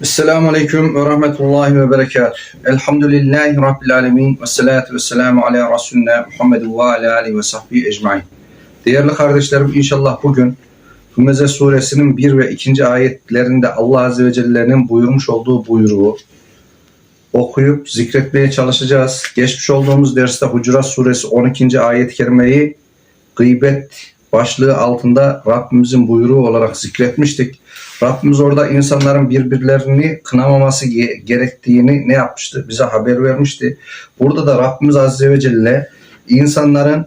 Esselamu Aleyküm ve Rahmetullahi ve Berekat. Elhamdülillahi Rabbil Alemin ve salatu ve selamu ala Resulüne Muhammedu ve ala alihi ve sahbihi ecmain. Değerli kardeşlerim inşallah bugün Hümeze suresinin 1 ve 2. ayetlerinde Allah Azze ve Celle'nin buyurmuş olduğu buyruğu okuyup zikretmeye çalışacağız. Geçmiş olduğumuz derste Hucurat suresi 12. ayet-i kerimeyi gıybet başlığı altında Rabbimizin buyruğu olarak zikretmiştik. Rabbimiz orada insanların birbirlerini kınamaması ge- gerektiğini ne yapmıştı? Bize haber vermişti. Burada da Rabbimiz Azze ve Celle insanların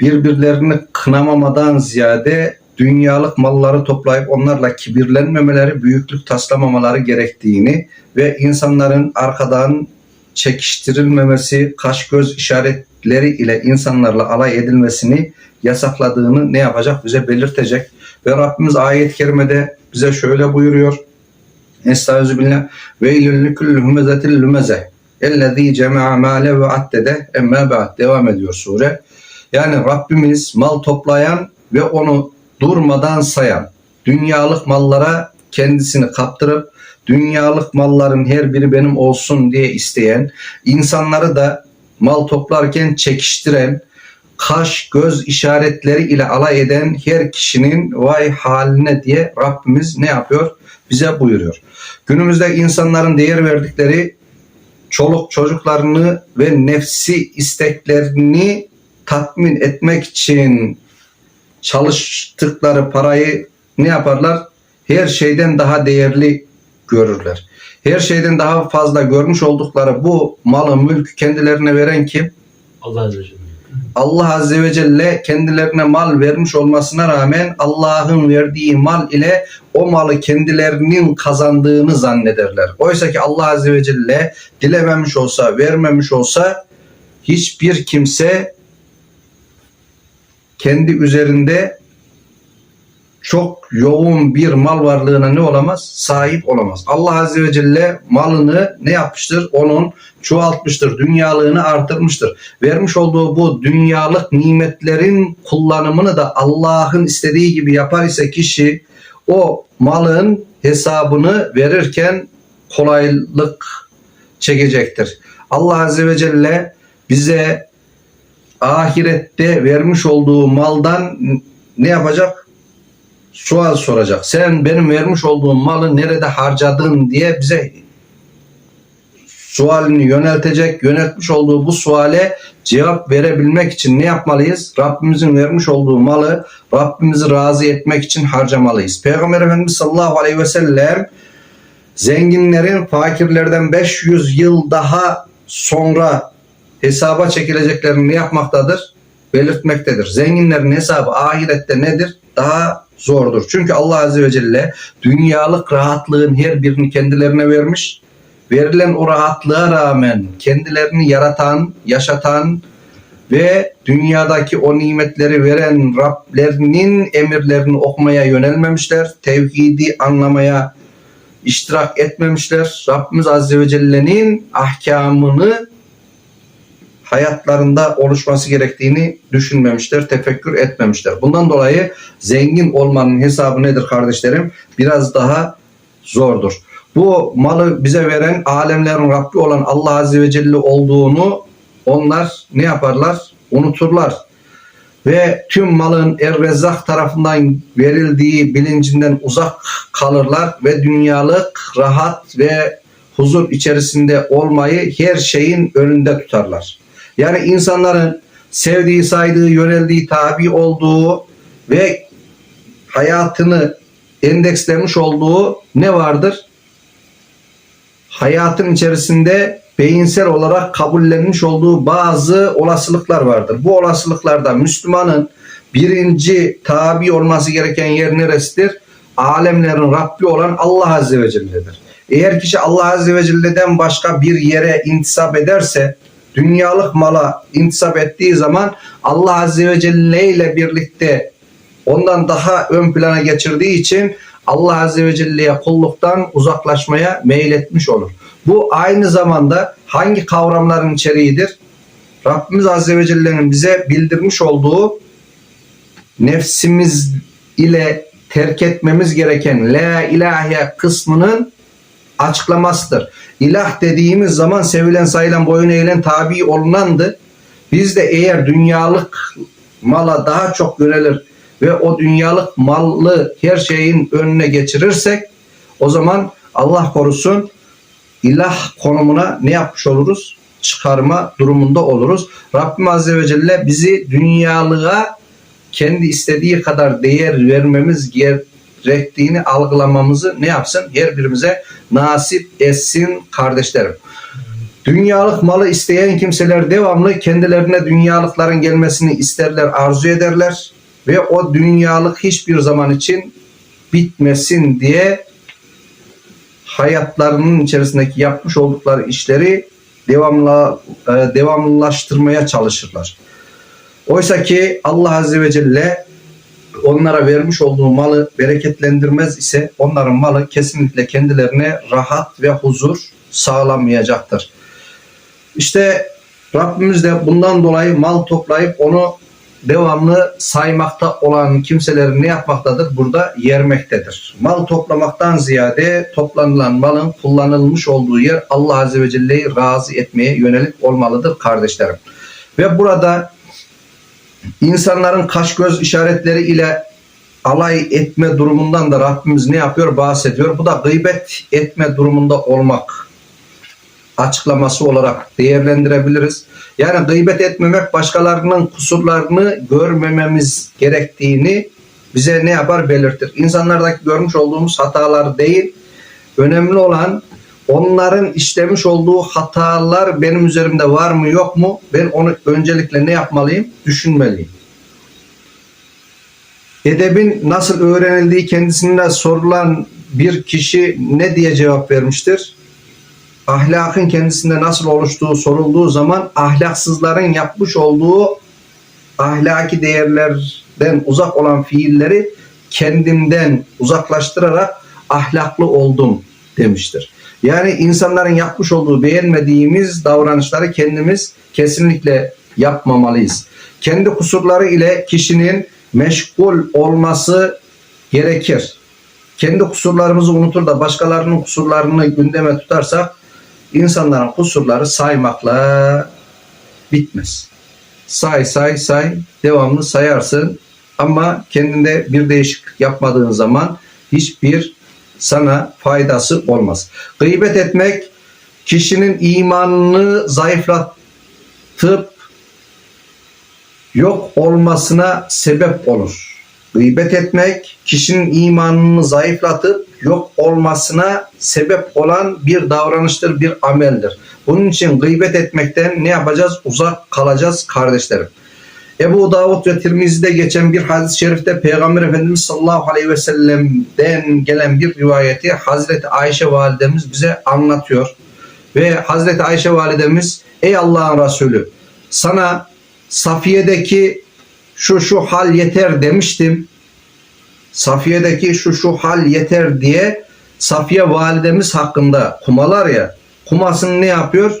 birbirlerini kınamamadan ziyade dünyalık malları toplayıp onlarla kibirlenmemeleri, büyüklük taslamamaları gerektiğini ve insanların arkadan çekiştirilmemesi, kaş göz işaretleri ile insanlarla alay edilmesini yasakladığını ne yapacak? Bize belirtecek. Ve Rabbimiz ayet-i kerimede bize şöyle buyuruyor. Estağfirullah. Ve ilüllü küllü hümezetil lümeze. Ellezî cema'a mâle ve addede emme ba'd. Devam ediyor sure. Yani Rabbimiz mal toplayan ve onu durmadan sayan, dünyalık mallara kendisini kaptırıp dünyalık malların her biri benim olsun diye isteyen, insanları da mal toplarken çekiştiren, kaş göz işaretleri ile alay eden her kişinin vay haline diye Rabbimiz ne yapıyor? Bize buyuruyor. Günümüzde insanların değer verdikleri çoluk çocuklarını ve nefsi isteklerini tatmin etmek için çalıştıkları parayı ne yaparlar? Her şeyden daha değerli görürler. Her şeyden daha fazla görmüş oldukları bu malı mülkü kendilerine veren kim? Allah Azze ve Celle. Allah Azze ve Celle kendilerine mal vermiş olmasına rağmen Allah'ın verdiği mal ile o malı kendilerinin kazandığını zannederler. Oysa ki Allah Azze ve Celle dilememiş olsa, vermemiş olsa hiçbir kimse kendi üzerinde çok yoğun bir mal varlığına ne olamaz? Sahip olamaz. Allah Azze ve Celle malını ne yapmıştır? Onun çoğaltmıştır. Dünyalığını artırmıştır. Vermiş olduğu bu dünyalık nimetlerin kullanımını da Allah'ın istediği gibi yapar ise kişi o malın hesabını verirken kolaylık çekecektir. Allah Azze ve Celle bize ahirette vermiş olduğu maldan ne yapacak? Sual soracak. Sen benim vermiş olduğum malı nerede harcadın diye bize sualini yöneltecek. Yöneltmiş olduğu bu suale cevap verebilmek için ne yapmalıyız? Rabbimizin vermiş olduğu malı Rabbimizi razı etmek için harcamalıyız. Peygamber Efendimiz sallallahu aleyhi ve sellem zenginlerin fakirlerden 500 yıl daha sonra hesaba çekileceklerini yapmaktadır? Belirtmektedir. Zenginlerin hesabı ahirette nedir? Daha zordur. Çünkü Allah Azze ve Celle dünyalık rahatlığın her birini kendilerine vermiş. Verilen o rahatlığa rağmen kendilerini yaratan, yaşatan ve dünyadaki o nimetleri veren Rablerinin emirlerini okumaya yönelmemişler. Tevhidi anlamaya iştirak etmemişler. Rabbimiz Azze ve Celle'nin ahkamını hayatlarında oluşması gerektiğini düşünmemişler, tefekkür etmemişler. Bundan dolayı zengin olmanın hesabı nedir kardeşlerim? Biraz daha zordur. Bu malı bize veren alemlerin Rabbi olan Allah Azze ve Celle olduğunu onlar ne yaparlar? Unuturlar. Ve tüm malın Er-Rezzak tarafından verildiği bilincinden uzak kalırlar ve dünyalık rahat ve huzur içerisinde olmayı her şeyin önünde tutarlar. Yani insanların sevdiği, saydığı, yöneldiği, tabi olduğu ve hayatını endekslemiş olduğu ne vardır? Hayatın içerisinde beyinsel olarak kabullenmiş olduğu bazı olasılıklar vardır. Bu olasılıklarda Müslümanın birinci tabi olması gereken yer neresidir? Alemlerin Rabbi olan Allah Azze ve Celle'dir. Eğer kişi Allah Azze ve Celle'den başka bir yere intisap ederse, dünyalık mala intisap ettiği zaman Allah Azze ve Celle ile birlikte ondan daha ön plana geçirdiği için Allah Azze ve Celle'ye kulluktan uzaklaşmaya meyletmiş olur. Bu aynı zamanda hangi kavramların içeriğidir? Rabbimiz Azze ve Celle'nin bize bildirmiş olduğu nefsimiz ile terk etmemiz gereken la ilahe kısmının açıklamasıdır. İlah dediğimiz zaman sevilen sayılan boyun eğilen tabi olunandı. Biz de eğer dünyalık mala daha çok yönelir ve o dünyalık mallı her şeyin önüne geçirirsek o zaman Allah korusun ilah konumuna ne yapmış oluruz? Çıkarma durumunda oluruz. Rabbim Azze ve Celle bizi dünyalığa kendi istediği kadar değer vermemiz gerektiğini algılamamızı ne yapsın? Her birimize nasip etsin kardeşlerim. Dünyalık malı isteyen kimseler devamlı kendilerine dünyalıkların gelmesini isterler, arzu ederler ve o dünyalık hiçbir zaman için bitmesin diye hayatlarının içerisindeki yapmış oldukları işleri devamlı e, devamlılaştırmaya çalışırlar. Oysa ki Allah Azze ve Celle onlara vermiş olduğu malı bereketlendirmez ise onların malı kesinlikle kendilerine rahat ve huzur sağlamayacaktır. İşte Rabbimiz de bundan dolayı mal toplayıp onu devamlı saymakta olan kimselerin ne yapmaktadır? Burada yermektedir. Mal toplamaktan ziyade toplanılan malın kullanılmış olduğu yer Allah Azze ve Celle'yi razı etmeye yönelik olmalıdır kardeşlerim. Ve burada insanların kaş göz işaretleri ile alay etme durumundan da Rabbimiz ne yapıyor? Bahsediyor. Bu da gıybet etme durumunda olmak açıklaması olarak değerlendirebiliriz. Yani gıybet etmemek başkalarının kusurlarını görmememiz gerektiğini bize ne yapar belirtir. İnsanlardaki görmüş olduğumuz hatalar değil, önemli olan onların işlemiş olduğu hatalar benim üzerimde var mı yok mu? Ben onu öncelikle ne yapmalıyım? Düşünmeliyim. Edebin nasıl öğrenildiği kendisine sorulan bir kişi ne diye cevap vermiştir? ahlakın kendisinde nasıl oluştuğu sorulduğu zaman ahlaksızların yapmış olduğu ahlaki değerlerden uzak olan fiilleri kendimden uzaklaştırarak ahlaklı oldum demiştir. Yani insanların yapmış olduğu beğenmediğimiz davranışları kendimiz kesinlikle yapmamalıyız. Kendi kusurları ile kişinin meşgul olması gerekir. Kendi kusurlarımızı unutur da başkalarının kusurlarını gündeme tutarsak insanların kusurları saymakla bitmez. Say say say devamlı sayarsın ama kendinde bir değişiklik yapmadığın zaman hiçbir sana faydası olmaz. Gıybet etmek kişinin imanını zayıflatıp yok olmasına sebep olur. Gıybet etmek kişinin imanını zayıflatıp yok olmasına sebep olan bir davranıştır, bir ameldir. Bunun için gıybet etmekten ne yapacağız? Uzak kalacağız kardeşlerim. Ebu Davud ve Tirmizi'de geçen bir hadis-i şerifte Peygamber Efendimiz sallallahu aleyhi ve sellem'den gelen bir rivayeti Hazreti Ayşe validemiz bize anlatıyor. Ve Hazreti Ayşe validemiz ey Allah'ın Resulü sana Safiye'deki şu şu hal yeter demiştim. Safiye'deki şu şu hal yeter diye Safiye validemiz hakkında kumalar ya kumasını ne yapıyor?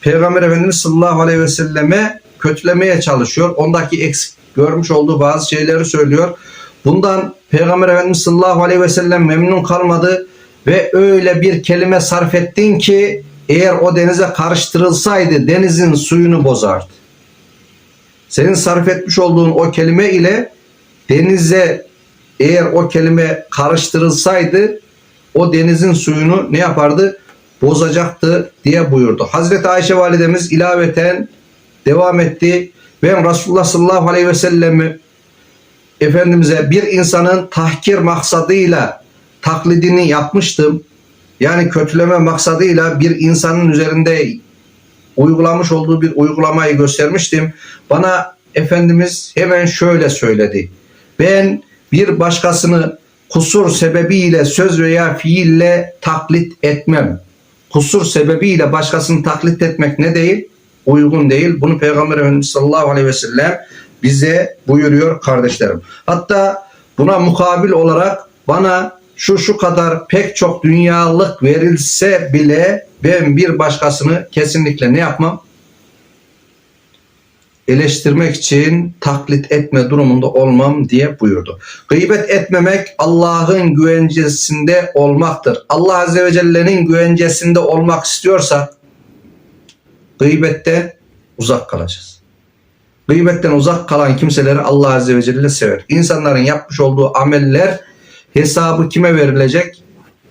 Peygamber Efendimiz sallallahu aleyhi ve selleme kötülemeye çalışıyor. Ondaki eksik görmüş olduğu bazı şeyleri söylüyor. Bundan Peygamber Efendimiz sallallahu aleyhi ve sellem memnun kalmadı ve öyle bir kelime sarf ettin ki eğer o denize karıştırılsaydı denizin suyunu bozardı. Senin sarf etmiş olduğun o kelime ile denize eğer o kelime karıştırılsaydı o denizin suyunu ne yapardı? Bozacaktı diye buyurdu. Hazreti Ayşe validemiz ilaveten devam etti. Ben Resulullah sallallahu aleyhi ve sellemi Efendimiz'e bir insanın tahkir maksadıyla taklidini yapmıştım. Yani kötüleme maksadıyla bir insanın üzerinde uygulamış olduğu bir uygulamayı göstermiştim. Bana Efendimiz hemen şöyle söyledi. Ben bir başkasını kusur sebebiyle söz veya fiille taklit etmem. Kusur sebebiyle başkasını taklit etmek ne değil? Uygun değil. Bunu Peygamber Efendimiz sallallahu aleyhi ve sellem bize buyuruyor kardeşlerim. Hatta buna mukabil olarak bana şu şu kadar pek çok dünyalık verilse bile ben bir başkasını kesinlikle ne yapmam? eleştirmek için taklit etme durumunda olmam diye buyurdu. Gıybet etmemek Allah'ın güvencesinde olmaktır. Allah Azze ve Celle'nin güvencesinde olmak istiyorsak gıybette uzak kalacağız. Gıybetten uzak kalan kimseleri Allah Azze ve Celle sever. İnsanların yapmış olduğu ameller hesabı kime verilecek?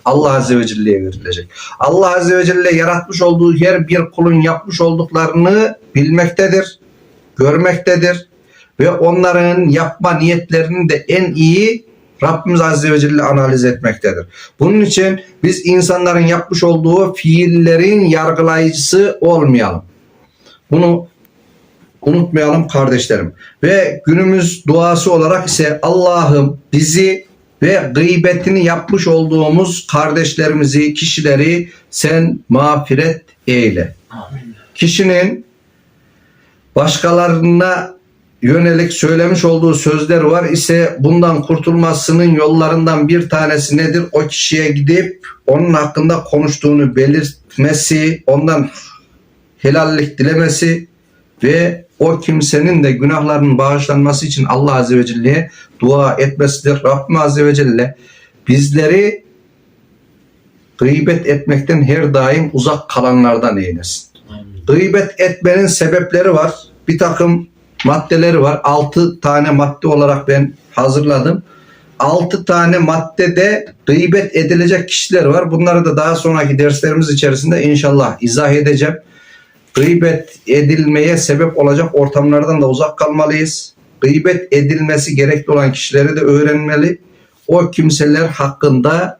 Allah Azze ve Celle'ye verilecek. Allah Azze ve Celle yaratmış olduğu her bir kulun yapmış olduklarını bilmektedir, görmektedir ve onların yapma niyetlerini de en iyi Rabbimiz Azze ve Celle analiz etmektedir. Bunun için biz insanların yapmış olduğu fiillerin yargılayıcısı olmayalım. Bunu unutmayalım kardeşlerim. Ve günümüz duası olarak ise Allah'ım bizi ve gıybetini yapmış olduğumuz kardeşlerimizi, kişileri sen mağfiret eyle. Kişinin başkalarına yönelik söylemiş olduğu sözler var ise bundan kurtulmasının yollarından bir tanesi nedir? O kişiye gidip onun hakkında konuştuğunu belirtmesi, ondan helallik dilemesi ve o kimsenin de günahlarının bağışlanması için Allah Azze ve Celle'ye dua etmesidir. Rabbim Azze ve Celle bizleri gıybet etmekten her daim uzak kalanlardan eylesin. Gıybet etmenin sebepleri var. Bir takım maddeleri var. 6 tane madde olarak ben hazırladım. 6 tane maddede gıybet edilecek kişiler var. Bunları da daha sonraki derslerimiz içerisinde inşallah izah edeceğim. Gıybet edilmeye sebep olacak ortamlardan da uzak kalmalıyız. Gıybet edilmesi gerekli olan kişileri de öğrenmeli. O kimseler hakkında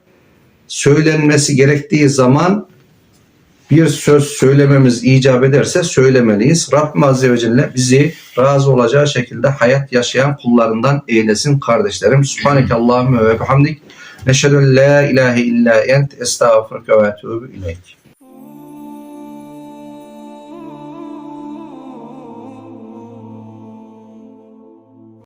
söylenmesi gerektiği zaman bir söz söylememiz icap ederse söylemeliyiz. Rabbim Azze ve Celle bizi razı olacağı şekilde hayat yaşayan kullarından eylesin kardeşlerim. Subhaneke Allahümme ve bihamdik. Neşhedü en la ilahe illa ent estağfurke ve etûbü ileyk.